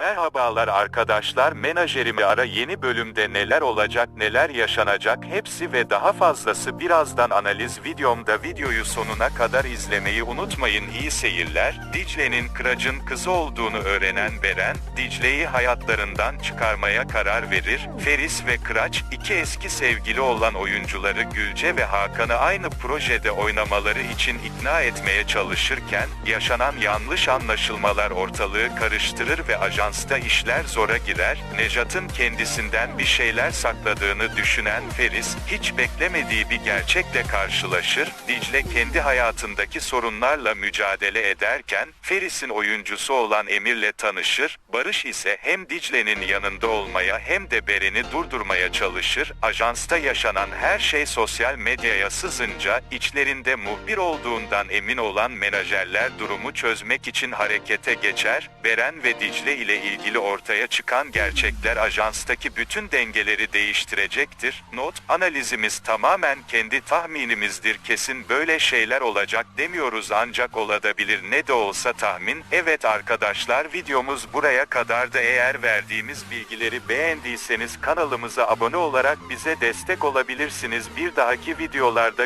Merhabalar arkadaşlar menajerimi ara yeni bölümde neler olacak neler yaşanacak hepsi ve daha fazlası birazdan analiz videomda videoyu sonuna kadar izlemeyi unutmayın iyi seyirler. Dicle'nin Kıraç'ın kızı olduğunu öğrenen Beren, Dicle'yi hayatlarından çıkarmaya karar verir. Feris ve Kıraç iki eski sevgili olan oyuncuları Gülce ve Hakan'ı aynı projede oynamaları için ikna etmeye çalışırken yaşanan yanlış anlaşılmalar ortalığı karıştırır ve ajansta işler zora girer. Nejat'ın kendisinden bir şeyler sakladığını düşünen Feris, hiç beklemediği bir gerçekle karşılaşır. Dicle kendi hayatındaki sorunlarla mücadele ederken, Feris'in oyuncusu olan Emir'le tanışır. Barış ise hem Dicle'nin yanında olmaya hem de Beren'i durdurmaya çalışır. Ajansta yaşanan her şey sosyal medyaya sızınca, içlerinde muhbir olduğundan emin olan menajerler durumu çözmek için harekete geçer. Beren ve Dicle ilgili ortaya çıkan gerçekler ajanstaki bütün dengeleri değiştirecektir. Not, analizimiz tamamen kendi tahminimizdir kesin böyle şeyler olacak demiyoruz ancak olabilir ne de olsa tahmin. Evet arkadaşlar videomuz buraya kadardı eğer verdiğimiz bilgileri beğendiyseniz kanalımıza abone olarak bize destek olabilirsiniz. Bir dahaki videolarda